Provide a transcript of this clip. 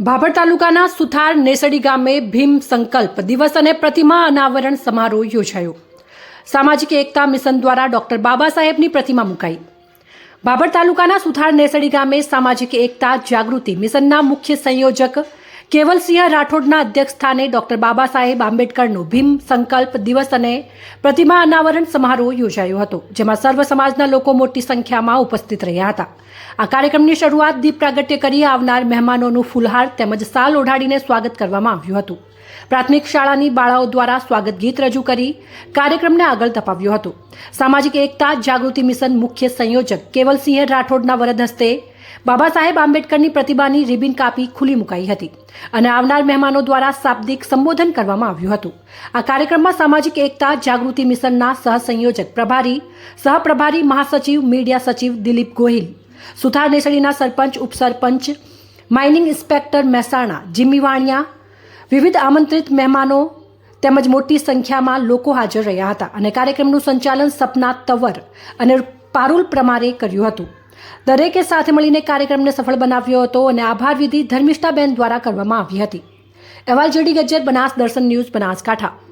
ભાભર તાલુકાના સુથાર નેસડી ગામે ભીમ સંકલ્પ દિવસ અને પ્રતિમા અનાવરણ સમારોહ યોજાયો. સામાજિક એકતા મિશન દ્વારા ડોક્ટર બાબા સાહેબની પ્રતિમા મુકાઈ. ભાભર તાલુકાના સુથાર નેસડી ગામે સામાજિક એકતા જાગૃતિ મિશનના મુખ્ય સંયોજક કેવલસિંહ રાઠોડના અધ્યક્ષ સ્થાને ડોક્ટર બાબા સાહેબ આંબેડકરનો ભીમ સંકલ્પ દિવસ અને પ્રતિમા અનાવરણ સમારોહ યોજાયો હતો, જેમાં સર્વ સમાજના લોકો મોટી સંખ્યામાં ઉપસ્થિત રહ્યા હતા. આ કાર્યક્રમની શરૂઆત દીપ પ્રાગટ્ય કરી આવનાર મહેમાનોનું ફૂલહાર તેમજ સાલ ઓઢાડીને સ્વાગત કરવામાં આવ્યું હતું. પ્રાથમિક શાળાની બાળાઓ દ્વારા સ્વાગત ગીત રજૂ કરી કાર્યક્રમને આગળ ધપાવ્યો હતો. સામાજિક એકતા જાગૃતિ મિશન મુખ્ય સંયોજક કેવલસિંહ રાઠોડના વરદ હસ્તે બાબા સાહેબ આંબેડકરની પ્રતિભાની રિબિન કાપી ખુલ્લી મુકાઈ હતી અને આવનાર મહેમાનો દ્વારા શાબ્દિક સંબોધન કરવામાં આવ્યું હતું. આ કાર્યક્રમમાં સામાજિક એકતા, જાગૃતિ મિશનના સહસંયોજક પ્રભારી, સહપ્રભારી મહાસચિવ, મીડિયા સચિવ દિલીપ ગોહિલ, સુથાર નેસડીના સરપંચ, ઉપસરપંચ, mining inspector Mehsana, Jimmy Vaniya, વિવિધ આમંત્રિત મહેમાનો તેમજ મોટી સંખ્યામાં લોકો હાજર રહ્યા હતા અને કાર્યક્રમનું સંચાલન સપના તવર અને પારુલ પ્રમારે કર્યું હતું. દરેકે સાથે મળીને કાર્યક્રમને સફળ બનાવ્યો હતો અને આભાર વિધિ ધર્મિષ્ઠાબેન દ્વારા કરવામાં આવી હતી. અહેવાલ જેડી ગજ્જર, બનાસ દર્શન ન્યૂઝ, બનાસકાંઠા.